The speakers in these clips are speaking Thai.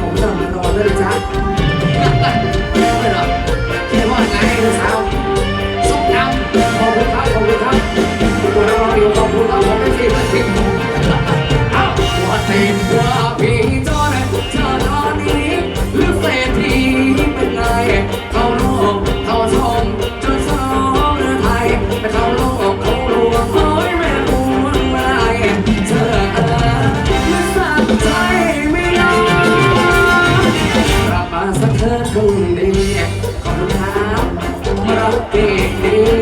我们到哪我这？在哪里摘？ พรุ่งนี้ขอบคุณครับเราเก่งดี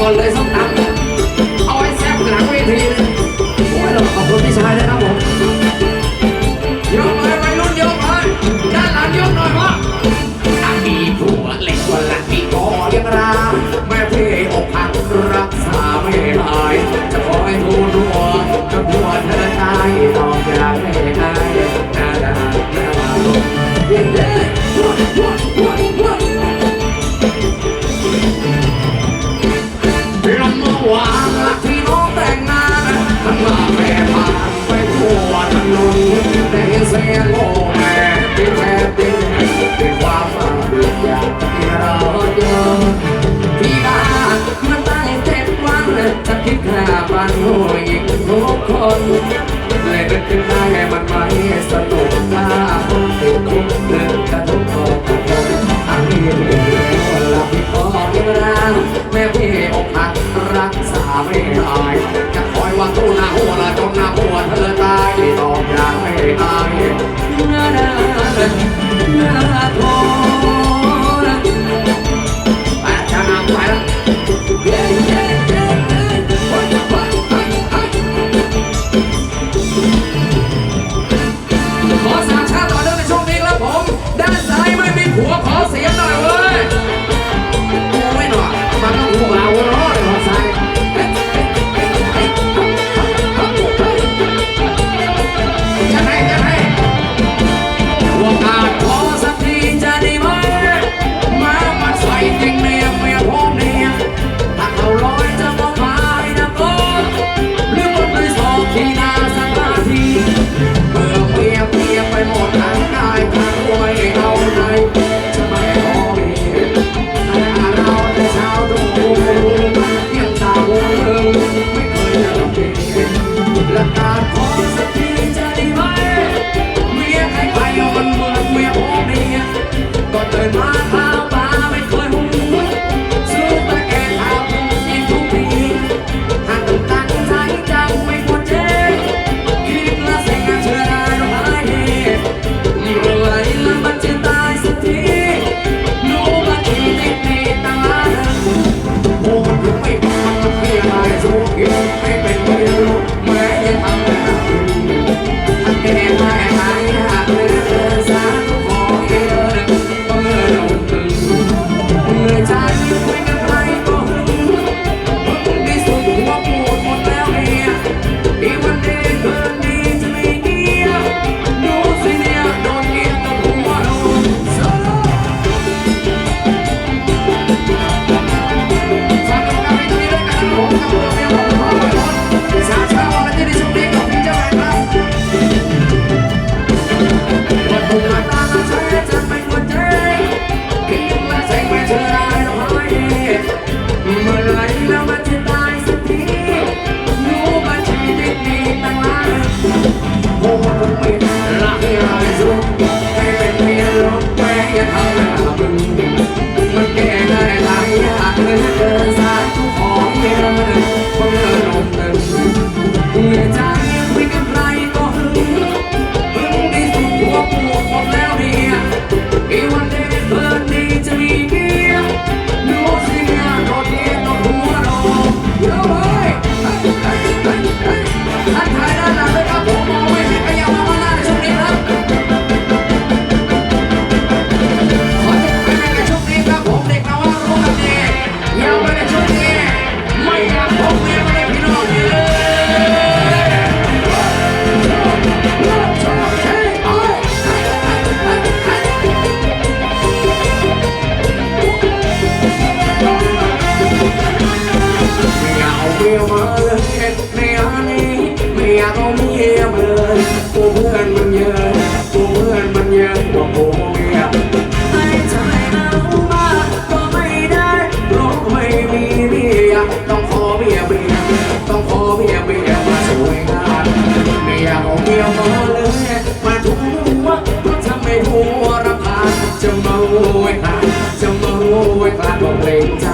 ก่นเลยส้มตำ Going, go, go, go, go, go, Thank you. ดียวพอเลยมาดูว่าทำไมหัวรำคาญจะมาโวยคานจะมาโวยคานบอกเลยจ้า